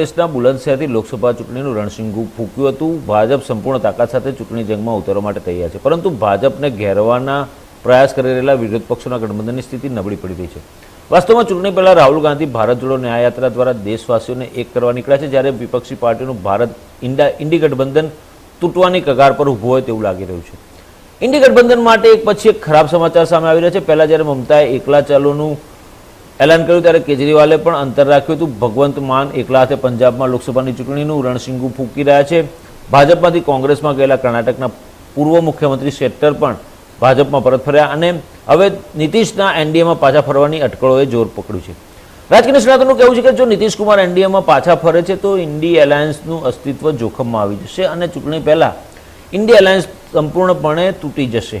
દેશના બુલંદશહેરથી લોકસભા ચૂંટણીનું રણસિંગુ ફૂક્યું હતું. ભાજપ સંપૂર્ણ તાકાત સાથે ચૂંટણી જંગમાં ઉતરવા માટે તૈયાર છે. પરંતુ ભાજપને ઘેરવાના પ્રયાસ કરી રહેલા વિરોધ પક્ષોના ગઠબંધનની સ્થિતિ નબળી પડી રહી છે. વાસ્તવમાં ચૂંટણી પહેલા રાહુલ ગાંધી ભારત જોડો ન્યાયયાત્રા દ્વારા દેશવાસીઓને એક કરવા નીકળ્યા છે. જ્યારે વિપક્ષી પાર્ટીનું ભારત ઇન્ડા ઇન્ડી ગઠબંધન તૂટવાની કગાર પર ઊભું હોય તેવું લાગી રહ્યું છે. ઇન્ડી ગઠબંધન માટે એક પછી એક ખરાબ સમાચાર સામે આવી રહ્યા છે. પહેલાં જ્યારે મમતાએ એકલા ચાલોનું એલાન કર્યું ત્યારે કેજરીવાલે પણ અંતર રાખ્યું હતું. ભગવંત માન એકલા હાથે પંજાબમાં લોકસભાની ચૂંટણીનું રણસિંગુ ફૂંકી રહ્યા છે. ભાજપમાંથી કોંગ્રેસમાં ગયેલા કર્ણાટકના પૂર્વ મુખ્યમંત્રી શેટ્ટર પણ ભાજપમાં પરત ફર્યા અને હવે નીતિશના એનડીએમાં પાછા ફરવાની અટકળોએ જોર પકડ્યું છે. રાજકીય નિષ્ણાતોનું કહેવું છે કે જો નીતિશ કુમાર એનડીએમાં પાછા ફરે છે તો ઇન્ડી એલાયન્સનું અસ્તિત્વ જોખમમાં આવી જશે અને ચૂંટણી પહેલાં ઇન્ડિયા એલાયન્સ સંપૂર્ણપણે તૂટી જશે.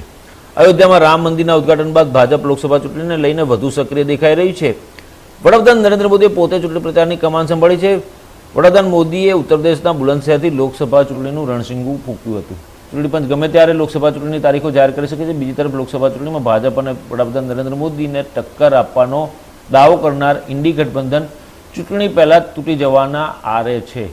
અયોધ્યામાં રામ મંદિરના ઉદઘાટન બાદ ભાજપ લોકસભા ચૂંટણીને લઈને વધુ સક્રિય દેખાઈ રહી છે. વડાપ્રધાન નરેન્દ્ર મોદીએ પોતે ચૂંટણી પ્રચારની કમાન સંભાળી છે. વડાપ્રધાન મોદીએ ઉત્તર પ્રદેશના બુલંદશહેરથી લોકસભા ચૂંટણીનું રણસિંગુ ફૂંક્યું હતું. ચૂંટણી પંચ ગમે ત્યારે લોકસભા ચૂંટણીની તારીખો જાહેર કરી શકે છે. બીજી તરફ લોકસભા ચૂંટણીમાં ભાજપ અને વડાપ્રધાન નરેન્દ્ર મોદીને ટક્કર આપવાનો દાવો કરનાર ઇન્ડી ગઠબંધન ચૂંટણી પહેલાં તૂટી જવાના આરે છે.